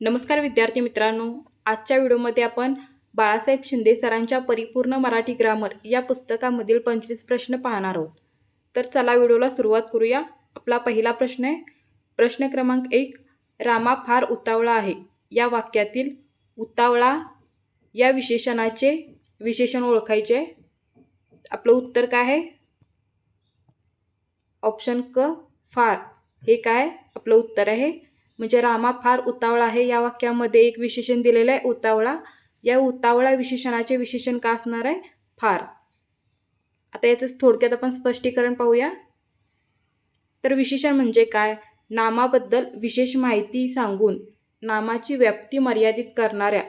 नमस्कार विद्यार्थी मित्रांनो. आजच्या व्हिडिओमध्ये आपण बाळासाहेब शिंदे सरांच्या परिपूर्ण मराठी ग्रामर या पुस्तकामधील पंचवीस प्रश्न पाहणार आहोत. तर चला व्हिडिओला सुरुवात करूया. आपला पहिला प्रश्न आहे. प्रश्न क्रमांक एक रामा फार उतावळा आहे. या वाक्यातील उतावळा या विशेषणाचे विशेषण ओळखायचे. आपलं उत्तर काय आहे? ऑप्शन क फार. हे काय? आपलं उत्तर आहे. म्हणजे रामा फार उतावळा आहे. या वाक्यामध्ये एक विशेषण दिलेलं आहे उतावळा. या उतावळा विशेषणाचे विशेषण का असणार आहे? फार. आता याचं थोडक्यात आपण स्पष्टीकरण पाहूया. तर विशेषण म्हणजे काय? नामाबद्दल विशेष माहिती सांगून नामाची व्याप्ती मर्यादित करणाऱ्या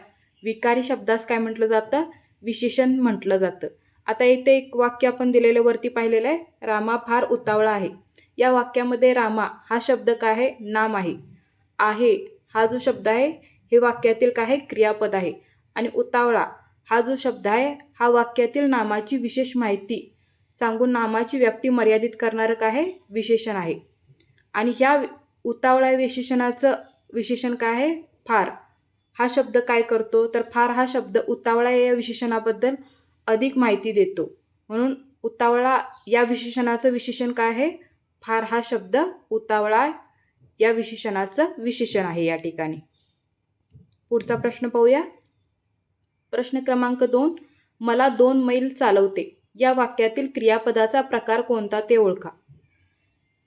विकारी शब्दास काय म्हटलं जातं? विशेषण म्हटलं जातं. आता इथे एक वाक्य आपण दिलेलं वरती पाहिलेलं आहे रामा फार उतावळा आहे. या वाक्यामध्ये रामा हा शब्द काय आहे? नाम आहे. आहे. हा जो शब्द आहे हे वाक्यातील काय आहे? क्रियापद आहे. आणि उतावळा हा जो शब्द आहे हा वाक्यातील नामाची विशेष माहिती सांगून नामाची व्याप्ती मर्यादित करणारं काय आहे? विशेषण आहे. आणि ह्या उतावळा विशेषणाचं विशेषण काय आहे? फार. हा शब्द काय करतो? तर फार हा शब्द उतावळा या विशेषणाबद्दल अधिक माहिती देतो. म्हणून उतावळा या विशेषणाचं विशेषण काय आहे? फार हा शब्द उतावळा या विशेषणाचं विशेषण आहे या ठिकाणी. पुढचा प्रश्न पाहूया. प्रश्न क्रमांक दोन मला दोन मैल चालवते. या वाक्यातील क्रियापदाचा प्रकार कोणता ते ओळखा.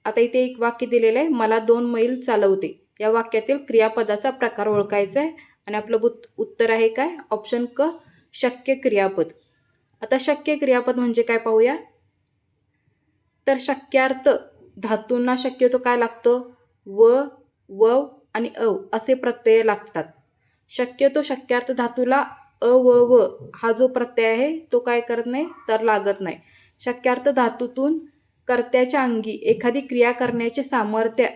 आता इथे एक वाक्य दिलेलं आहे मला दोन मैल चालवते. या वाक्यातील क्रियापदाचा प्रकार ओळखायचा आहे आणि आपलं बुत उत्तर आहे काय? ऑप्शन क शक्य क्रियापद. आता शक्य क्रियापद म्हणजे काय पाहूया? तर शक्यार्थ धातूंना शक्यतो काय लागतं? व व आणि अ असे प्रत्यय लागतात. शक्यतो शक्यार्थ धातूला अ व व हा जो प्रत्यय आहे तो काय करत नाही तर लागत नाही. शक्यार्थ धातूतून कर्त्याच्या अंगी एखादी क्रिया करण्याचे सामर्थ्य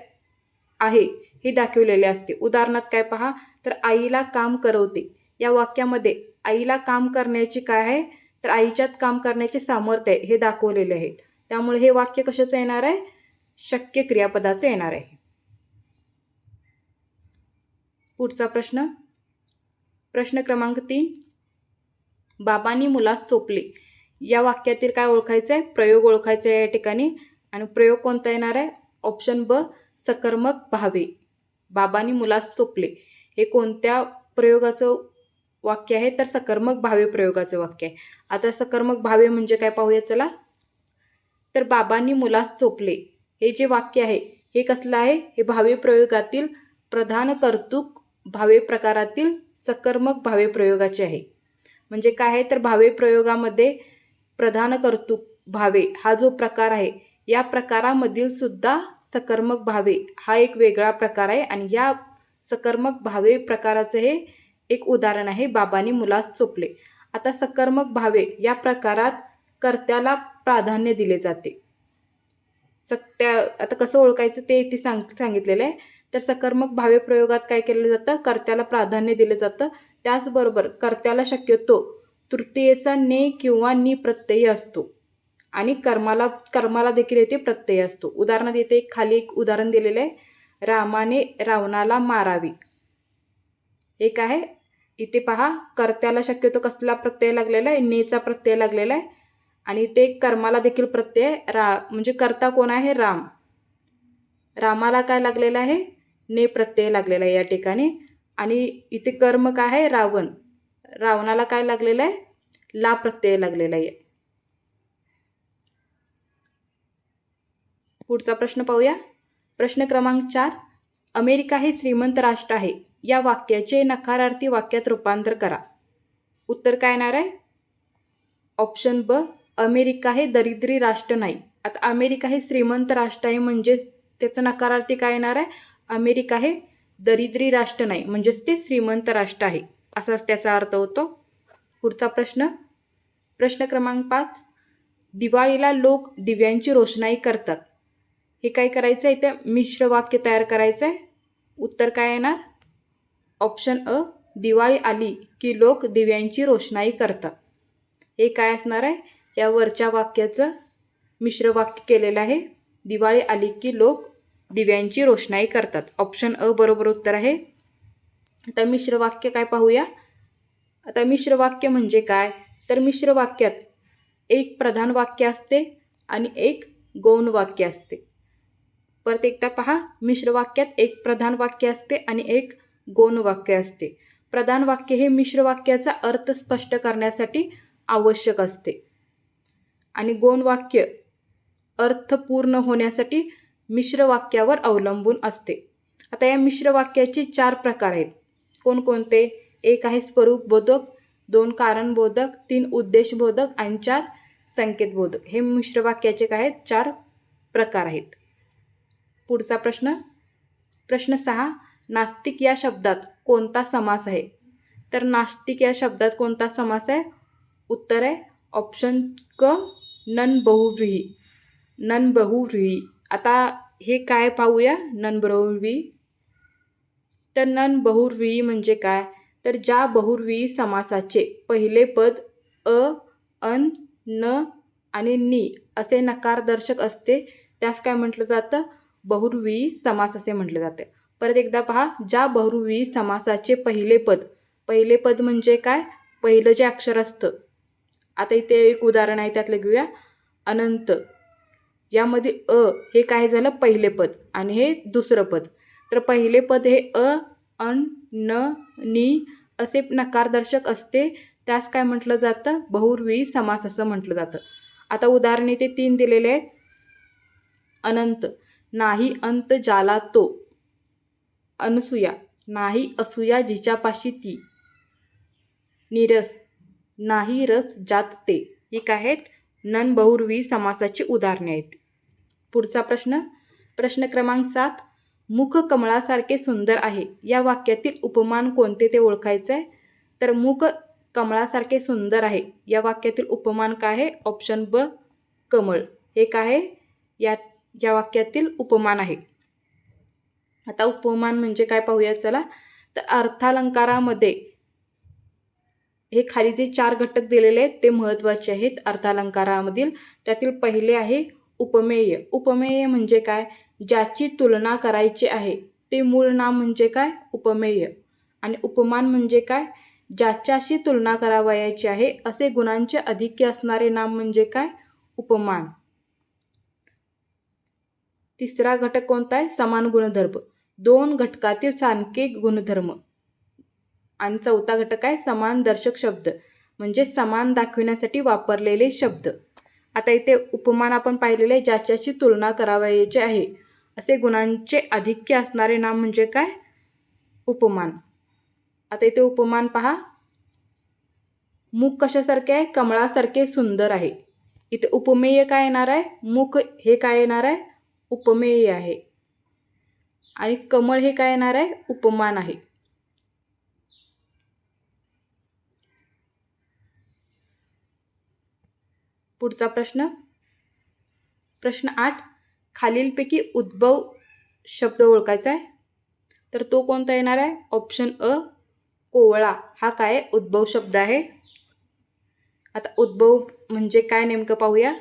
आहे हे दाखवलेले असते. उदाहरणार्थ काय पहा तर आईला काम करवते. या वाक्यामध्ये आईला काम करण्याचे काय आहे तर आईच्यात काम करण्याचे सामर्थ्य आहे हे दाखवलेले आहेत त्यामुळे हे वाक्य कशाचं येणार आहे? शक्य क्रियापदाचं येणार आहे. पुढचा प्रश्न. प्रश्न क्रमांक तीन. बाबांनी मुलास चोपले. या वाक्यातील काय ओळखायचं आहे प्रयोग ओळखायचा आहे या ठिकाणी. आणि प्रयोग कोणता येणार आहे? ऑप्शन ब सकर्मक भावे. बाबांनी मुलास चोपले. हे कोणत्या प्रयोगाचं वाक्य आहे? तर सकर्मक भावे प्रयोगाचं वाक्य आहे. आता सकर्मक भावे म्हणजे काय पाहूया चला. तर बाबांनी मुलास चोपले. हे जे वाक्य आहे हे कसलं आहे? हे भावे प्रयोगातील प्रधान कर्तुक भावे प्रकारातील सकर्मक भावे प्रयोगाचे आहे. म्हणजे काय आहे? तर भावे प्रयोगामध्ये प्रधान कर्तुक भावे हा जो प्रकार आहे या प्रकारामधील सुद्धा सकर्मक भावे हा एक वेगळा प्रकार आहे आणि या सकर्मक भावे प्रकाराचं हे एक उदाहरण आहे. बाबांनी मुलास चोपले. आता सकर्मक भावे या प्रकारात कर्त्याला प्राधान्य दिले जाते. सत्या आता कसं ओळखायचं ते इथे सांग सांगितलेलं आहे. तर सकर्मक भावे प्रयोगात काय केलं जातं? कर्त्याला प्राधान्य दिलं जातं. त्याचबरोबर कर्त्याला शक्यतो तृतीयेचा ने किंवा नि प्रत्यय असतो. आणि कर्माला कर्माला देखील येथे प्रत्यय असतो. उदाहरणार्थ येथे खाली एक उदाहरण दिलेलं आहे. रामाने रावणाला मारावी. एक आहे. इथे पहा कर्त्याला शक्यतो कसला प्रत्यय लागलेला आहे? नेचा प्रत्यय लागलेला आहे. आणि ते कर्माला देखील प्रत्यय रा म्हणजे कर्ता कोण आहे? राम. रामाला काय लागलेलं आहे? ने प्रत्यय लागलेला आहे या ठिकाणी. आणि इथे कर्म काय आहे? रावण. रावणाला काय लागलेलं आहे? ला प्रत्यय लागलेला आहे. पुढचा प्रश्न पाहूया. प्रश्न क्रमांक चार. अमेरिका हे श्रीमंत राष्ट्र आहे. या वाक्याचे नकारार्थी वाक्यात रूपांतर करा. उत्तर काय येणार आहे? ऑप्शन ब. अमेरिका हे दरिद्री राष्ट्र नाही. आता अमेरिका हे श्रीमंत राष्ट्र आहे म्हणजेच त्याचं नकारार्थी काय येणार आहे? अमेरिका हे दरिद्री राष्ट्र नाही म्हणजेच ते श्रीमंत राष्ट्र आहे. असाच त्याचा अर्थ होतो. पुढचा प्रश्न. प्रश्न क्रमांक पाच. दिवाळीला लोक दिव्यांची रोषणाई करतात. हे काय करायचं आहे ते मिश्र वाक्य तयार करायचं आहे उत्तर काय येणार? ऑप्शन अ. दिवाळी आली की लोक दिव्यांची रोषणाई करतात. हे काय असणार आहे? या वरच्या वाक्याचं मिश्र वाक्य केलेलं आहे. दिवाळी आली की लोक दिव्यांची रोषणाई करतात. ऑप्शन अ बरोबर उत्तर आहे. आता मिश्र वाक्य काय पाहूया? आता मिश्र वाक्य म्हणजे काय? तर मिश्र वाक्यात एक प्रधान वाक्य असते आणि एक गौण वाक्य असते. परत एकदा पहा. मिश्र वाक्यात एक प्रधान वाक्य असते आणि एक गौण वाक्य असते. प्रधान वाक्य हे मिश्र वाक्याचा अर्थ स्पष्ट करण्यासाठी आवश्यक असते. आणि गौण वाक्य अर्थ पूर्ण होण्यासाठी मिश्र वाक्यावर अवलंबून असते. आता या मिश्र वाक्याचे चार प्रकार आहेत. कोणकोणते? एक आहे स्वरूपबोधक दोन कारणबोधक तीन उद्देशबोधक आणि चार संकेतबोधक. हे मिश्र वाक्याचे काय आहेत? चार प्रकार आहेत. पुढचा प्रश्न. प्रश्न सहा नास्तिक या शब्दात कोणता समास आहे? तर नास्तिक या शब्दात कोणता समास आहे? उत्तर आहे ऑप्शन क नन बहुव्रीही. नन बहुव्रीही. आता हे काय पाहूया? नन तर नन बहुर्वी म्हणजे काय? तर ज्या बहुर्वी समासाचे पहिले पद अ अन न आणि नि असे नकारदर्शक असते त्यास काय म्हटलं जातं? बहुर्वी समास असे म्हटलं जाते. परत एकदा पहा ज्या बहुर्वी समासाचे पहिले पद पहिले पद म्हणजे काय? पहिलं जे अक्षर असतं. आता इथे एक उदाहरण आहे त्यातलं घेऊया. अनंत. यामध्ये अ हे काय झालं? पहिले पद आणि हे दुसरं पद. तर पहिले पद हे अ अन न नी असे नकारदर्शक असते. त्यास काय म्हटलं जातं? बहुर्वी समास असं म्हटलं जातं. आता उदाहरण इथे तीन दिलेले आहेत. अनंत. नाही अंत जाला तो. अनसुया. नाही असूया जिच्यापाशी ती. निरस. नाही रस जात ते. ही काय आहेत? नन बहुर्वी समासाची उदाहरणे आहेत. पुढचा प्रश्न. प्रश्न क्रमांक सात. मुख कमळासारखे सुंदर आहे. या वाक्यातील उपमान कोणते ते ओळखायचं आहे तर मुख कमळासारखे सुंदर आहे. या वाक्यातील उपमान काय आहे? ऑप्शन ब कमळ. हे काय आहे? या या वाक्यातील उपमान आहे. आता उपमान म्हणजे काय पाहूया चला. तर अर्थालंकारामध्ये हे खाली जे चार घटक दिलेले आहेत ते महत्त्वाचे आहेत अर्थालंकारामधील. त्यातील पहिले आहे उपमेय. उपमेय म्हणजे काय? ज्याची तुलना करायची आहे ते मूळ नाम म्हणजे काय? उपमेय. आणि उपमान म्हणजे काय? ज्याच्याशी तुलना करावयाची आहे असे गुणांचे अधिक्य असणारे नाम म्हणजे काय? उपमान. तिसरा घटक कोणता आहे? समान गुणधर्म. दोन घटकातील सांख्यिक गुणधर्म. आणि चौथा घटक आहे समान दर्शक शब्द. म्हणजे समान दाखविण्यासाठी वापरलेले शब्द. आता इथे उपमान आपण पाहिलेले ज्याच्याशी तुलना करावयाची आहे. असे गुणांचे अधिक्य असणारे नाम म्हणजे काय? उपमान. आता इथे उपमान पहा. मुख कशासारखे आहे? कमळासारखे सुंदर आहे. इथे उपमेय काय येणार आहे? मुख हे काय येणार आहे? उपमेय आहे. आणि कमळ हे काय येणार आहे? उपमान आहे. पुढचा प्रश्न. प्रश्न आठ खालीलपैकी उद्भव शब्द ओळखायचा आहे. तर तो कोणता येणार आहे? ऑप्शन अ कोवळा. हा काय? उद्भव शब्द आहे. आता उद्भव म्हणजे काय नेमकं पाहूया.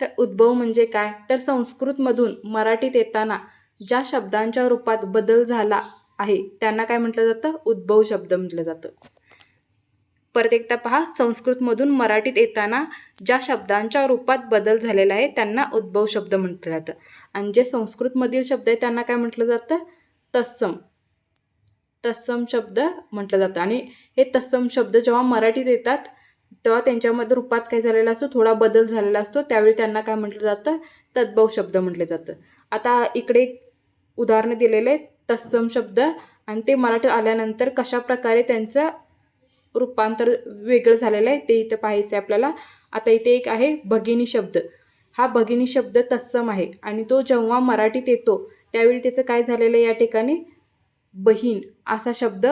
तर उद्भव म्हणजे काय? तर संस्कृतमधून मराठीत येताना ज्या शब्दांच्या रूपात बदल झाला आहे त्यांना काय म्हटलं जातं? उद्भव शब्द म्हटलं जातं. परत एकदा पहा संस्कृतमधून मराठीत येताना ज्या शब्दांच्या रूपात बदल झालेला आहे त्यांना उद्भव शब्द म्हटलं जातं. आणि जे संस्कृतमधील शब्द आहे त्यांना काय म्हटलं जातं? तत्सम. तत्सम शब्द म्हटलं जातं. आणि हे तत्सम शब्द जेव्हा मराठीत येतात तेव्हा त्यांच्यामध्ये रूपात काय झालेला असतो? थोडा बदल झालेला असतो. त्यावेळी त्यांना काय म्हटलं जातं? तद्भव शब्द म्हटलं जातं. आता इकडे उदाहरणं दिलेले तत्सम शब्द. आणि ते मराठीत आल्यानंतर कशा प्रकारे त्यांचं रूपांतर वेगळं झालेलं आहे ते इथं पाहायचं आहे आपल्याला. आता इथे एक आहे भगिनी शब्द. हा भगिनी शब्द तत्सम आहे आणि तो जेव्हा मराठीत येतो त्यावेळी त्याचं काय झालेलं आहे या ठिकाणी? बहीण असा शब्द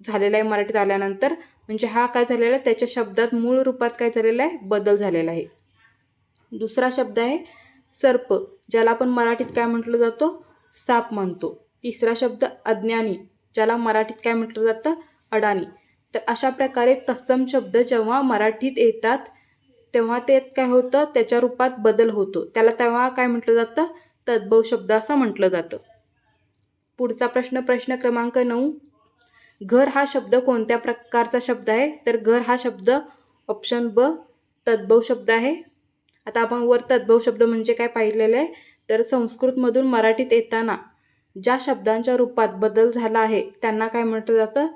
झालेला आहे मराठीत आल्यानंतर. म्हणजे हा काय झालेला आहे? त्याच्या शब्दात मूळ रूपात काय झालेला आहे? बदल झालेला आहे. दुसरा शब्द आहे सर्प ज्याला आपण मराठीत काय म्हटलं जातो? साप म्हणतो. तिसरा शब्द अज्ञानी ज्याला मराठीत काय म्हटलं जातं? अडाणी. तर अशा प्रकारे तत्सम शब्द जेव्हा मराठीत येतात तेव्हा ते काय होतं? त्याच्या रूपात बदल होतो. त्याला तेव्हा काय म्हटलं जातं? तद्भव शब्द असं म्हटलं जातं. पुढचा प्रश्न प्रश्न क्रमांक नऊ. घर हा शब्द कोणत्या प्रकारचा शब्द आहे? तर घर हा शब्द ऑप्शन ब तद्भव शब्द आहे. आता आपण वर तद्भव शब्द म्हणजे काय पाहिलेलं आहे? तर संस्कृतमधून मराठीत येताना ज्या शब्दांच्या रूपात बदल झाला आहे त्यांना काय म्हटलं जातं?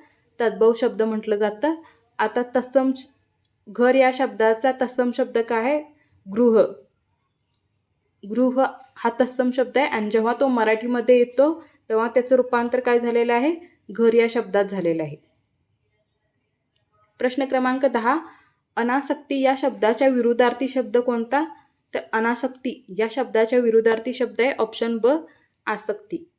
तद्भव शब्द म्हटलं जातं. आता तत्सम घर या शब्दाचा तत्सम शब्द काय आहे? गृह. गृह हा तत्सम शब्द आहे आणि जेव्हा तो मराठीमध्ये येतो तेव्हा त्याचं रूपांतर काय झालेलं आहे? घर या शब्दात झालेलं आहे. प्रश्न क्रमांक दहा. अनासक्ती या शब्दाच्या विरुद्धार्थी शब्द कोणता? तर अनासक्ती या शब्दाच्या विरुद्धार्थी शब्द आहे ऑप्शन ब आसक्ती.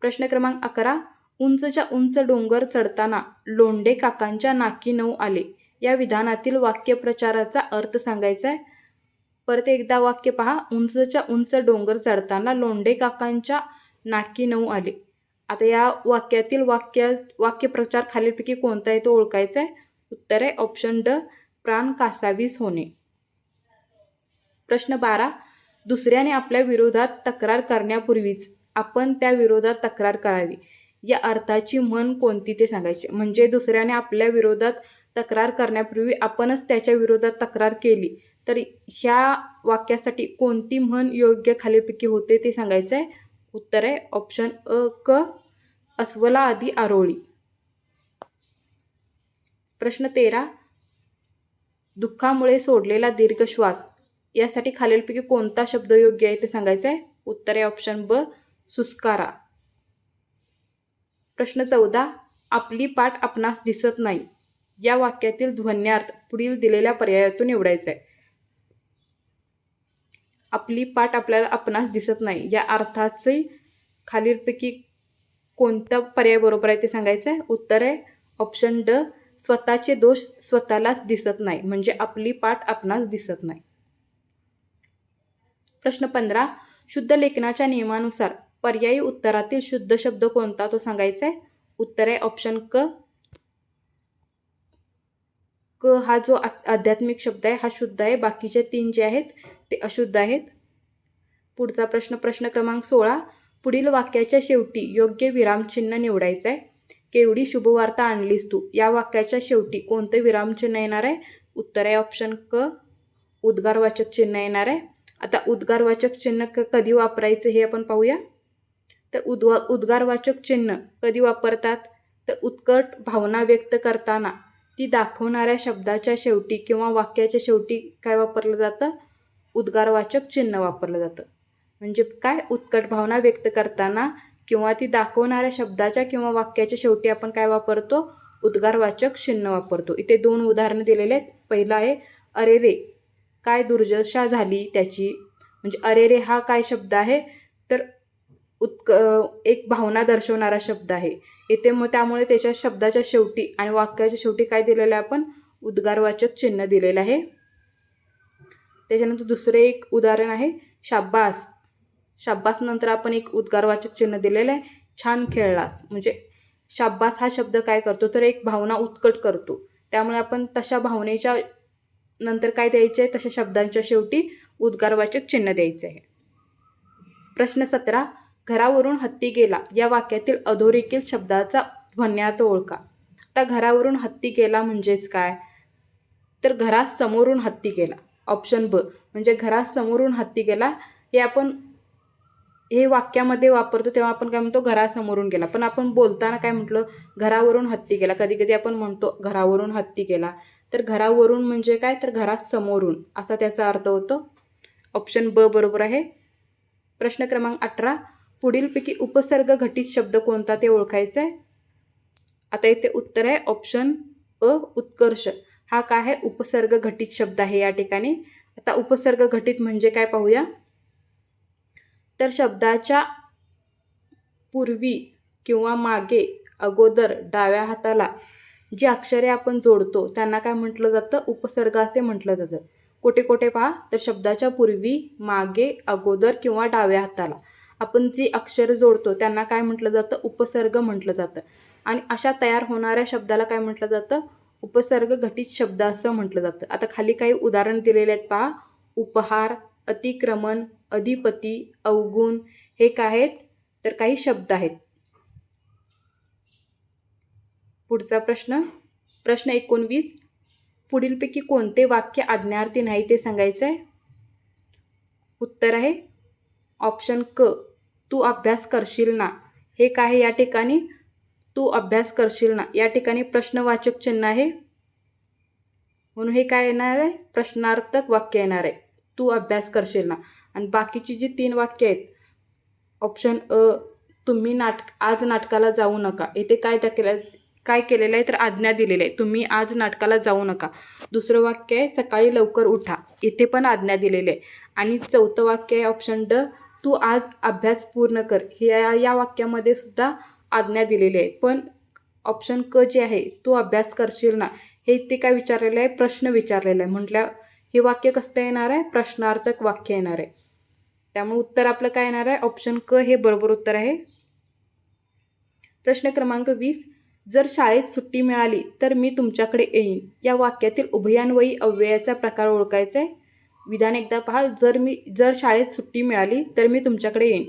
प्रश्न क्रमांक अकरा. उंचच्या उंच डोंगर चढताना लोंढे काकांच्या नाकी नऊ आले. या विधानातील वाक्यप्रचाराचा अर्थ सांगायचा आहे परत एकदा वाक्य पहा. उंचच्या उंच डोंगर चढताना लोंढे काकांच्या नाकी नऊ आले. आता या वाक्यातील वाक्य वाक्यप्रचार खालीलपैकी कोणता आहे तो ओळखायचा आहे उत्तर आहे ऑप्शन ड प्राण कासावीस होणे. प्रश्न बारा. दुसऱ्याने आपल्या विरोधात तक्रार करण्यापूर्वीच आपण त्या विरोधात तक्रार करावी. या अर्थाची म्हण कोणती ते सांगायचे. म्हणजे दुसऱ्याने आपल्या विरोधात तक्रार करण्यापूर्वी आपणच त्याच्या विरोधात तक्रार केली. तर ह्या वाक्यासाठी कोणती म्हण योग्य खालीपैकी होते ते सांगायचं आहे. उत्तर आहे ऑप्शन अ क अस्वला आदी आरोळी. प्रश्न तेरा दुःखामुळे सोडलेला दीर्घ श्वास. यासाठी खालीलपैकी कोणता शब्द योग्य आहे ते सांगायचं आहे. उत्तर आहे ऑप्शन ब सुस्कारा. प्रश्न चौदा आपली पाठ आपणास दिसत नाही. या वाक्यातील ध्वन्यार्थ पुढील दिलेल्या पर्यायातून निवडायचा आहे आपली पाठ आपल्याला आपणास दिसत नाही. या अर्थाचे खालीलपैकी कोणता पर्याय बरोबर आहे ते सांगायचं आहे उत्तर आहे ऑप्शन ड स्वतःचे दोष स्वतःलाच दिसत नाही. म्हणजे आपली पाठ आपणास दिसत नाही. प्रश्न पंधरा शुद्ध लेखनाच्या नियमानुसार पर्यायी उत्तरातील शुद्ध शब्द कोणता? तो सांगायचा आहे. उत्तर आहे ऑप्शन क. क हा जो आध्यात्मिक शब्द आहे हा शुद्ध आहे. बाकीचे तीन जे आहेत ते अशुद्ध आहेत. पुढचा प्रश्न प्रश्न क्रमांक सोळा. पुढील वाक्याच्या शेवटी योग्य विरामचिन्ह निवडायचं आहे. केवढी शुभवार्ता आणलीस तू? या वाक्याच्या शेवटी कोणतं विरामचिन्ह येणार आहे? उत्तर आहे ऑप्शन क. उद्गारवाचक चिन्ह येणार आहे. आता उद्गारवाचक चिन्ह क कधी वापरायचं हे आपण पाहूया. तर उद्वा उद्गारवाचक चिन्ह कधी वापरतात? तर उत्कट भावना व्यक्त करताना. ती दाखवणाऱ्या शब्दाच्या शेवटी किंवा वाक्याच्या शेवटी काय वापरलं जातं? उद्गारवाचक चिन्ह वापरलं जातं. म्हणजे काय उत्कट भावना व्यक्त करताना किंवा ती दाखवणाऱ्या शब्दाच्या किंवा वाक्याच्या शेवटी आपण काय वापरतो? उद्गारवाचक चिन्ह वापरतो. इथे दोन उदाहरणं दिलेले आहेत. पहिलं आहे अरे रे काय दुर्दशा झाली त्याची? म्हणजे अरे रे हा काय शब्द आहे? तर उत्क एक भावना दर्शवणारा शब्द आहे. इथे मग त्यामुळे त्याच्या शब्दाच्या शेवटी आणि वाक्याच्या शेवटी काय दिलेलं आहे आपण? उद्गारवाचक चिन्ह दिलेलं आहे. त्याच्यानंतर दुसरं एक उदाहरण आहे शाब्बास. शाब्बास नंतर आपण एक उद्गारवाचक चिन्ह दिलेलं आहे छान खेळलास. म्हणजे शाब्बास हा शब्द काय करतो? तर एक भावना उत्कट करतो. त्यामुळे आपण तशा भावनेच्या नंतर काय द्यायचे आहे? तशा शब्दांच्या शेवटी उद्गारवाचक चिन्ह द्यायचे आहे. प्रश्न सतरा घरावरून हत्ती गेला. या वाक्यातील अधोरेखील शब्दाचा ध्वन्यात ओळखा. आता घरावरून हत्ती गेला म्हणजेच काय? तर घरात समोरून हत्ती गेला. ऑप्शन ब. म्हणजे घरासमोरून हत्ती गेला. हे आपण हे वाक्यामध्ये वापरतो तेव्हा आपण काय म्हणतो? घरासमोरून गेला. पण आपण बोलताना काय म्हटलं? घरावरून हत्ती गेला. कधी कधी आपण म्हणतो घरावरून हत्ती गेला. तर घरावरून म्हणजे काय? तर घरात समोरून असा त्याचा अर्थ होतो. ऑप्शन ब बरोबर आहे. प्रश्न क्रमांक अठरा. पुढीलपैकी उपसर्ग घटित शब्द कोणता ते ओळखायचं आहे आता इथे उत्तर आहे ऑप्शन अ उत्कर्ष. हा काय आहे? उपसर्ग घटित शब्द आहे या ठिकाणी. आता उपसर्ग घटित म्हणजे काय पाहूया? तर शब्दाच्या पूर्वी किंवा मागे अगोदर डाव्या हाताला जी अक्षरे आपण जोडतो त्यांना काय म्हटलं जातं? उपसर्ग असे म्हटलं जातं. कुठे कोठे पहा? तर शब्दाच्या पूर्वी मागे अगोदर किंवा डाव्या हाताला. आपण जी अक्षर जोडतो त्यांना काय म्हटलं जातं? उपसर्ग म्हटलं जातं. आणि अशा तयार होणाऱ्या शब्दाला काय म्हटलं जातं? उपसर्ग घटित शब्द असं म्हटलं जातं. आता खाली काही उदाहरण दिलेले आहेत पहा. उपहार अतिक्रमण अधिपती अवगुण हे काय आहेत? तर काही शब्द आहेत. पुढचा प्रश्न. प्रश्न एकोणवीस. पुढीलपैकी कोणते वाक्य आज्ञार्थी नाही ते सांगायचं आहे उत्तर आहे. ऑप्शन क. तू अभ्यास करशील ना? हे काय आहे या ठिकाणी? तू अभ्यास करशील ना? या ठिकाणी प्रश्नवाचक चिन्ह आहे. म्हणून हे काय येणार आहे? प्रश्नार्थक वाक्य येणार आहे. तू अभ्यास करशील ना? आणि बाकीची जी तीन वाक्य आहेत ऑप्शन अ तुम्ही नाटक आज नाटकाला जाऊ नका. इथे काय दाखल काय केलेलं आहे तर आज्ञा दिलेली आहे. तुम्ही आज नाटकाला जाऊ नका. दुसरं वाक्य आहे सकाळी लवकर उठा. इथे पण आज्ञा दिलेली आहे. आणि चौथं वाक्य आहे ऑप्शन ड तू आज अभ्यास पूर्ण कर. हे या या वाक्यामध्ये सुद्धा आज्ञा दिलेली आहे. पण ऑप्शन क जे आहे तू अभ्यास करशील ना हे ते काय विचारलेलं आहे? प्रश्न विचारलेला आहे. म्हटल्या हे वाक्य कसं येणार आहे? प्रश्नार्थक वाक्य येणार आहे. त्यामुळे उत्तर आपलं काय येणार आहे? ऑप्शन क हे बरोबर उत्तर आहे. प्रश्न क्रमांक वीस. जर शाळेत सुट्टी मिळाली तर मी तुमच्याकडे येईन. या वाक्यातील उभयान्वयी अव्ययाचा प्रकार ओळखायचा आहे. विधान एकदा पहा जर मी जर शाळेत सुट्टी मिळाली तर मी तुमच्याकडे येईन.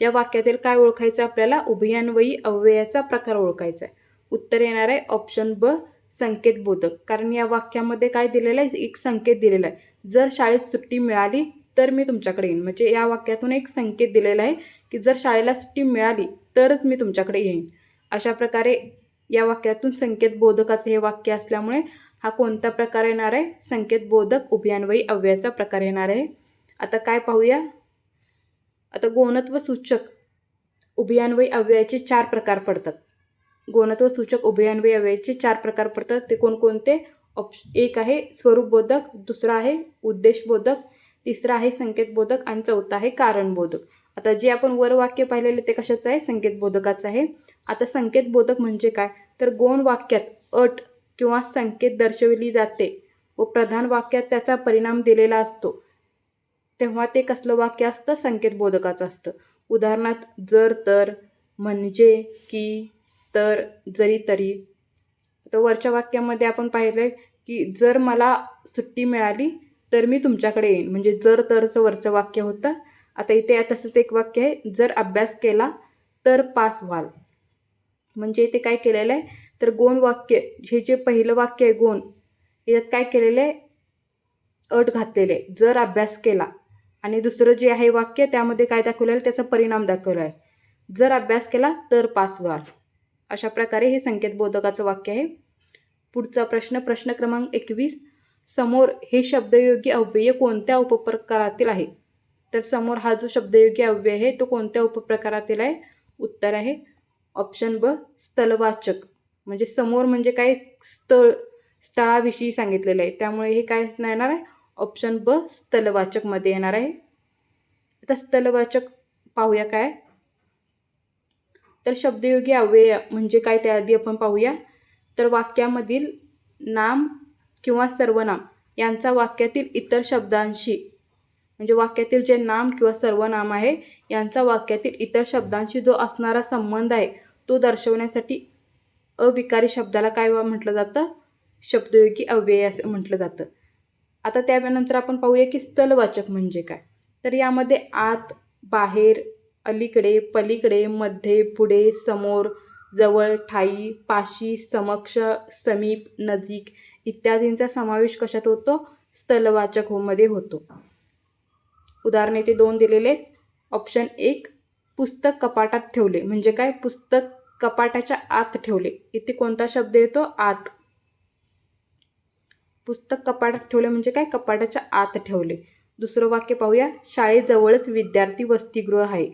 या वाक्यातील काय ओळखायचं आपल्याला? उभयान्वयी अव्ययाचा प्रकार ओळखायचा आहे उत्तर येणार आहे ऑप्शन ब संकेत बोधक कारण या वाक्यामध्ये काय दिलेलं आहे? एक संकेत दिलेला आहे. जर शाळेत सुट्टी मिळाली तर मी तुमच्याकडे येईन. म्हणजे या वाक्यातून एक संकेत दिलेला आहे की जर शाळेला सुट्टी मिळाली तरच मी तुमच्याकडे येईन. अशा प्रकारे या वाक्यातून संकेत बोधकाचे हे वाक्य असल्यामुळे हा कोणता प्रकार येणार आहे? संकेत बोधक उभयान्वयी अव्ययाचा प्रकार येणार आहे. आता काय पाहूया? आता गोणत्व सूचक उभयान्वयी अव्ययाचे चार प्रकार पडतात. गोणत्व सूचक उभयान्वयी अव्ययाचे चार प्रकार पडतात. ते कोणकोणते? ऑप्श एक आहे स्वरूपबोधक दुसरा आहे उद्देशबोधक तिसरा आहे संकेतबोधक आणि चौथा आहे कारणबोधक. आता जे आपण वर वाक्य पाहिलेले ते कशाचं आहे? संकेतबोधकाचं आहे. आता संकेतबोधक म्हणजे काय? तर गोण वाक्यात अट किंवा संकेत दर्शविली जाते. व प्रधान वाक्यात त्याचा परिणाम दिलेला असतो. तेव्हा ते कसलं वाक्य असतं? संकेतबोधकाचं असतं. उदाहरणार्थ जर तर म्हणजे की तर जरी तरी. तर वरच्या वाक्यामध्ये आपण पाहिलं की जर मला सुट्टी मिळाली तर मी तुमच्याकडे येईन. म्हणजे जर तरचं वरचं वाक्य होतं. आता इथे तसंच एक वाक्य आहे. जर अभ्यास केला तर पास व्हाल. म्हणजे इथे काय केलेलं आहे? तर गोण वाक्य हे जे पहिलं वाक्य आहे गोण याच्यात काय केलेलं आहे? अट घातलेले आहे. जर अभ्यास केला आणि दुसरं जे आहे वाक्य त्यामध्ये काय दाखवलं आहे? त्याचा परिणाम दाखवला आहे. जर अभ्यास केला तर पास व्हाल. अशा प्रकारे हे संकेतबोधकाचं वाक्य आहे. पुढचा प्रश्न प्रश्न क्रमांक एकवीस. समोर हे शब्दयोगी अव्यय कोणत्या उपप्रकारातील आहे? तर समोर हा जो शब्दयोगी अव्यय आहे तो कोणत्या उपप्रकारातील आहे? उत्तर आहे. ऑप्शन ब स्थलवाचक. म्हणजे समोर म्हणजे काय स्थळ स्थळाविषयी सांगितलेलं आहे. त्यामुळे हे काय येणार आहे? ऑप्शन ब स्थलवाचकमध्ये येणार आहे. आता स्थलवाचक पाहूया काय? तर शब्दयोगी अव्यय म्हणजे काय? त्याआधी आपण पाहूया. तर वाक्यामधील नाम किंवा सर्वनाम यांचा वाक्यातील इतर शब्दांशी म्हणजे वाक्यातील जे नाम किंवा सर्वनाम आहे यांचा वाक्यातील इतर शब्दांशी जो असणारा संबंध आहे तो दर्शवण्यासाठी अविकारी शब्दाला काय म्हटलं जातं? शब्दयोगी अव्यय असं म्हटलं जातं. आता त्यानंतर आपण पाहूया की स्थलवाचक म्हणजे काय? तर यामध्ये आत बाहेर अलीकडे पलीकडे मध्ये पुढे समोर जवळ ठाई पाशी समक्ष समीप नजीक इत्यादींचा समावेश कशात होतो? स्थलवाचक होमध्ये होतो. उदाहरणे ते दोन दिलेले आहेत. ऑप्शन एक पुस्तक कपाटात ठेवले. म्हणजे काय? पुस्तक कपाटाच्या आत ठेवले. इथे कोणता शब्द येतो? आत. पुस्तक कपाटात ठेवले म्हणजे काय? कपाटाच्या आत ठेवले. दुसरं वाक्य पाहूया. शाळेजवळच विद्यार्थी वसतिगृह आहे.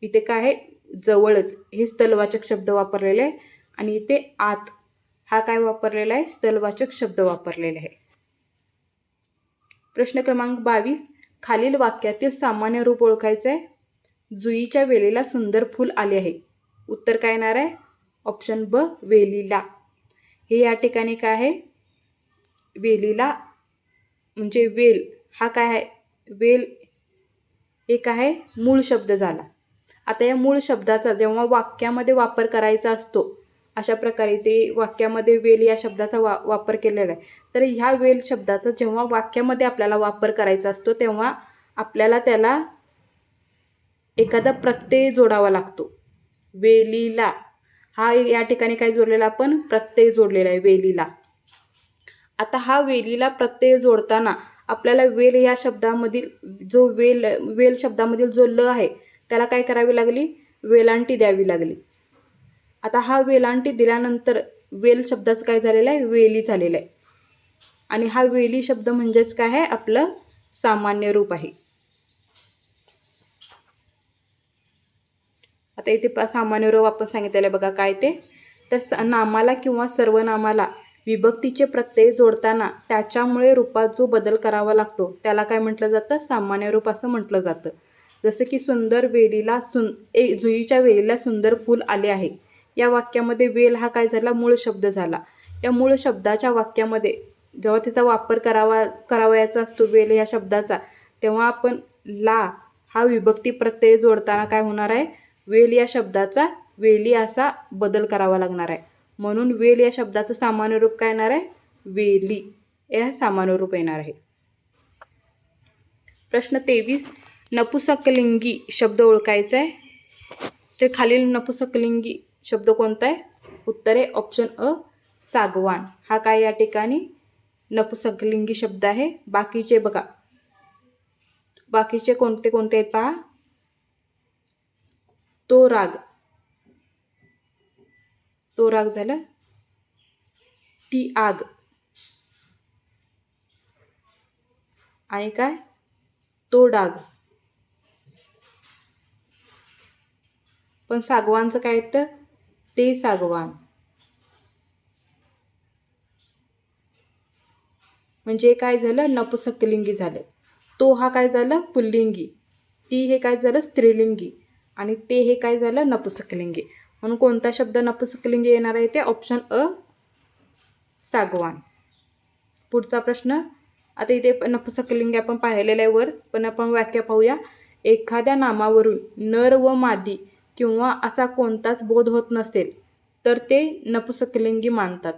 इथे काय आहे? जवळच. हे स्थलवाचक शब्द वापरलेले आहे. आणि इथे आत. हा काय वापरलेला आहे? स्थलवाचक शब्द वापरलेले आहे. प्रश्न क्रमांक बावीस. खालील वाक्यातील सामान्य रूप ओळखायचं आहे. जुईच्या वेळेला सुंदर फूल आले आहे. उत्तर काय येणार आहे? ऑप्शन ब वेलीला. हे या ठिकाणी काय आहे? वेलीला म्हणजे वेल हा काय आहे? वेल एक आहे मूळ शब्द झाला. आता या मूळ शब्दाचा जेव्हा वाक्यामध्ये वापर करायचा असतो अशा प्रकारे ते वाक्यामध्ये वेल या शब्दाचा वा वापर केलेला आहे. तर ह्या वेल शब्दाचा जेव्हा वाक्यामध्ये आपल्याला वापर करायचा असतो तेव्हा आपल्याला त्याला एखादा प्रत्यय जोडावा लागतो. वेलीला. हा या ठिकाणी काय जोडलेला आपण? प्रत्यय जोडलेला आहे वेलीला. आता हा वेलीला प्रत्यय जोडताना आपल्याला वेल या शब्दामधील जो वेल वेल शब्दामधील जो ल आहे त्याला काय करावी लागली? वेलांटी द्यावी लागली. आता हा वेलांटी दिल्यानंतर वेल शब्दाचं काय झालेलं आहे? वेली झालेलं आहे. आणि हा वेली शब्द म्हणजेच काय आहे? आपलं सामान्य रूप आहे. आता इथे प सामान्य रूप आपण सांगितलेलं आहे बघा काय ते? तर स नामाला किंवा सर्वनामाला विभक्तीचे प्रत्यय जोडताना त्याच्यामुळे रूपात जो बदल करावा लागतो त्याला काय म्हटलं जातं? सामान्य रूप असं म्हटलं जातं. जसं की सुंदर वेलीला सुन ए जुईच्या वेलीला सुंदर फूल आले आहे. या वाक्यामध्ये वेल हा काय झाला? मूळ शब्द झाला. या मूळ शब्दाच्या वाक्यामध्ये जेव्हा त्याचा वापर करावा करावयाचा असतो वेल या शब्दाचा तेव्हा आपण ला हा विभक्ती प्रत्यय जोडताना काय होणार आहे? वेल या शब्दाचा वेली असा बदल करावा लागणार आहे. म्हणून वेल या शब्दाचं सामान्य रूप काय येणार आहे? वेली या सामान्य रूप येणार आहे. प्रश्न तेवीस नपुसकलिंगी शब्द ओळखायचा आहे. ते खालील नपुसकलिंगी शब्द कोणता आहे? उत्तर आहे ऑप्शन अ सागवान. हा काय या ठिकाणी? नपुसकलिंगी शब्द आहे. बाकीचे बघा. बाकीचे कोणते कोणते आहेत पहा? तो राग. तो राग झाला. ती आग. आणि काय? तो डाग. पण सागवानचं काय तर ते सागवान. म्हणजे काय झालं? नपुसकलिंगी झालं. तो हा काय झालं? पुल्लिंगी. ती हे काय झालं? स्त्रीलिंगी. आणि ते हे काय झालं? नपुसकलिंगी. म्हणून कोणता शब्द नपुसकलिंगी येणार आहे? ते ऑप्शन अ सागवान. पुढचा प्रश्न. आता इथे नपुसकलिंगी आपण पाहिलेलं आहे वर. पण आपण वाक्य पाहूया. एखाद्या नामावरून नर व मादी किंवा असा कोणताच बोध होत नसेल तर ते नपुसकलिंगी मानतात.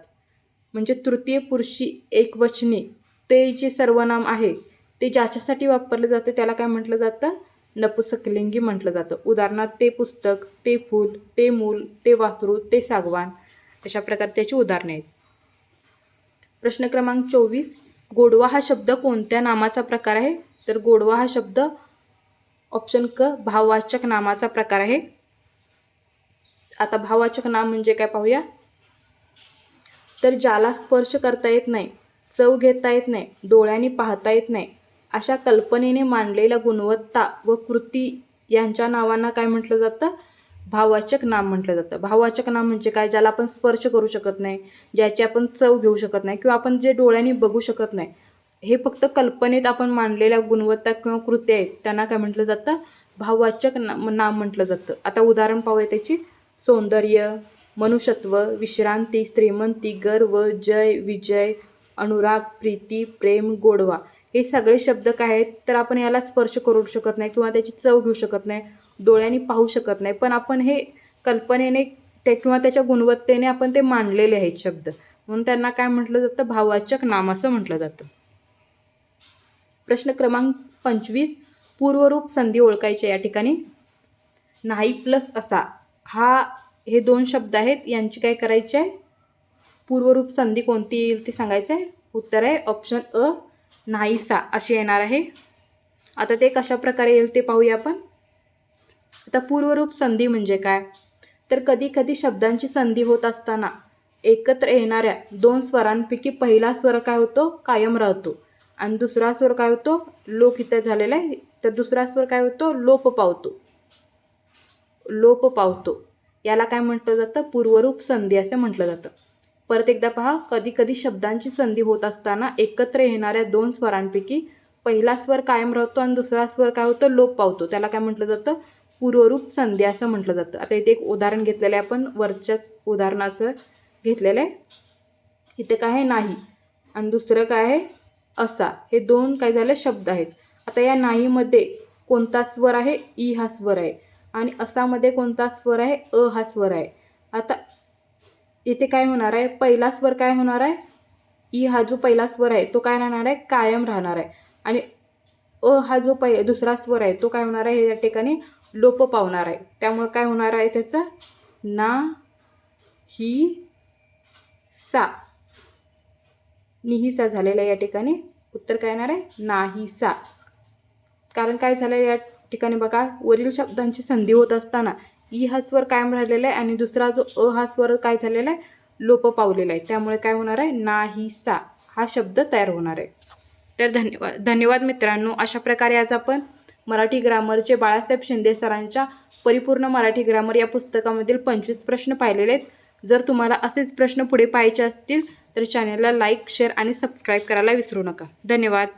म्हणजे तृतीय पुरुषी एकवचनी ते जे सर्वनाम आहे. ते ज्याच्यासाठी वापरलं जातं त्याला काय म्हटलं जातं? नपुसकलिंगी म्हटलं जातं. उदाहरणार्थ ते पुस्तक ते फूल ते मूल ते वासरू ते सागवान अशा प्रकारे त्याची उदाहरणे आहेत. प्रश्न क्रमांक चोवीस गोडवा हा शब्द कोणत्या नामाचा प्रकार आहे? तर गोडवा हा शब्द ऑप्शन क भाववाचक नामाचा प्रकार आहे. आता भाववाचक नाम म्हणजे काय पाहूया? तर ज्याला स्पर्श करता येत नाही चव घेता येत नाही डोळ्यांनी पाहता येत नाही अशा कल्पनेने मांडलेल्या गुणवत्ता व कृती यांच्या नावांना काय म्हटलं जातं? भाववाचक नाम म्हटलं जातं. भाववाचक नाम म्हणजे काय? ज्याला आपण स्पर्श करू शकत नाही ज्याची आपण चव घेऊ शकत नाही किंवा आपण जे डोळ्यांनी बघू शकत नाही. हे फक्त कल्पनेत आपण मांडलेल्या गुणवत्ता किंवा कृत्या आहेत. त्यांना काय म्हटलं जातं? भाववाचक नाम नाम म्हटलं जातं. आता उदाहरण पाहूया त्याची. सौंदर्य मनुष्यत्व विश्रांती श्रीमंती गर्व जय विजय अनुराग प्रीती प्रेम गोडवा. हे सगळे शब्द काय आहेत तर आपण याला स्पर्श करू शकत नाही किंवा त्याची चव घेऊ शकत नाही डोळ्यांनी पाहू शकत नाही. पण आपण हे कल्पनेने ते किंवा त्याच्या गुणवत्तेने आपण ते मांडलेले आहेत शब्द. म्हणून त्यांना काय म्हटलं जातं? भाववाचक नाम असं म्हटलं जातं. प्रश्न क्रमांक पंचवीस पूर्वरूप संधी ओळखायचे या ठिकाणी नाही प्लस असा. हा हे दोन शब्द आहेत यांची काय करायचे आहे? पूर्वरूप संधी कोणती येईल ते सांगायचं आहे? उत्तर आहे ऑप्शन अ नाहीसा अशी येणार आहे. आता ते कशा प्रकारे येईल ते पाहूया आपण. आता पूर्वरूप संधी म्हणजे काय? तर कधी कधी शब्दांची संधी होत असताना एकत्र येणाऱ्या दोन स्वरांपैकी पहिला स्वर काय होतो? कायम राहतो. आणि दुसरा स्वर काय होतो? लोक इथं झालेला आहे. तर दुसरा स्वर काय होतो? लोप पावतो. लोप पावतो. याला काय म्हटलं जातं? पूर्वरूप संधी असं म्हटलं जातं. परत एकदा पहा कधी कधी शब्दांची संधी होत असताना एकत्र येणाऱ्या दोन स्वरांपैकी पहिला स्वर कायम राहतो आणि दुसरा स्वर काय होतो? लोप पावतो. त्याला काय म्हटलं जातं? पूर्वरूप संधी असं म्हटलं जातं. आता इथे एक उदाहरण घेतलेलं आहे आपण. वरच्याच उदाहरणाचं घेतलेलं आहे. इथे काय आहे? नाही. आणि दुसरं काय आहे? असा. हे दोन काय झाले? शब्द आहेत. आता या नाहीमध्ये कोणता स्वर आहे? ई हा स्वर आहे. आणि असामध्ये कोणता स्वर आहे? अ हा स्वर आहे. आता इथे काय होणार आहे? पहिला स्वर काय होणार आहे? ई हा जो पहिला स्वर आहे तो काय राहणार आहे? कायम राहणार आहे. आणि अ हा जो पै दुसरा स्वर आहे तो काय होणार आहे? या ठिकाणी लोप पावणार आहे. त्यामुळं काय होणार आहे त्याचं? ना ही सा. निहीसा झालेला आहे या ठिकाणी उत्तर काय येणार आहे? नाहीसा कारण काय झालं या ठिकाणी बघा वरील शब्दांची संधी होत असताना ई हा स्वर कायम राहिलेला आहे आणि दुसरा जो अ हा स्वर काय झालेला आहे? लोप पावलेला आहे. त्यामुळे काय होणार आहे? नाहीसा हा शब्द तयार होणार आहे. तर धन्यवाद धन्यवाद मित्रांनो. अशा प्रकारे आज आपण मराठी ग्रामरचे बाळासाहेब शिंदे सरांच्या परिपूर्ण मराठी ग्रामर या पुस्तकामधील पंचवीस प्रश्न पाहिलेले आहेत. जर तुम्हाला असेच प्रश्न पुढे पाहायचे असतील तर चॅनलला लाईक शेअर आणि सबस्क्राईब करायला विसरू नका. धन्यवाद.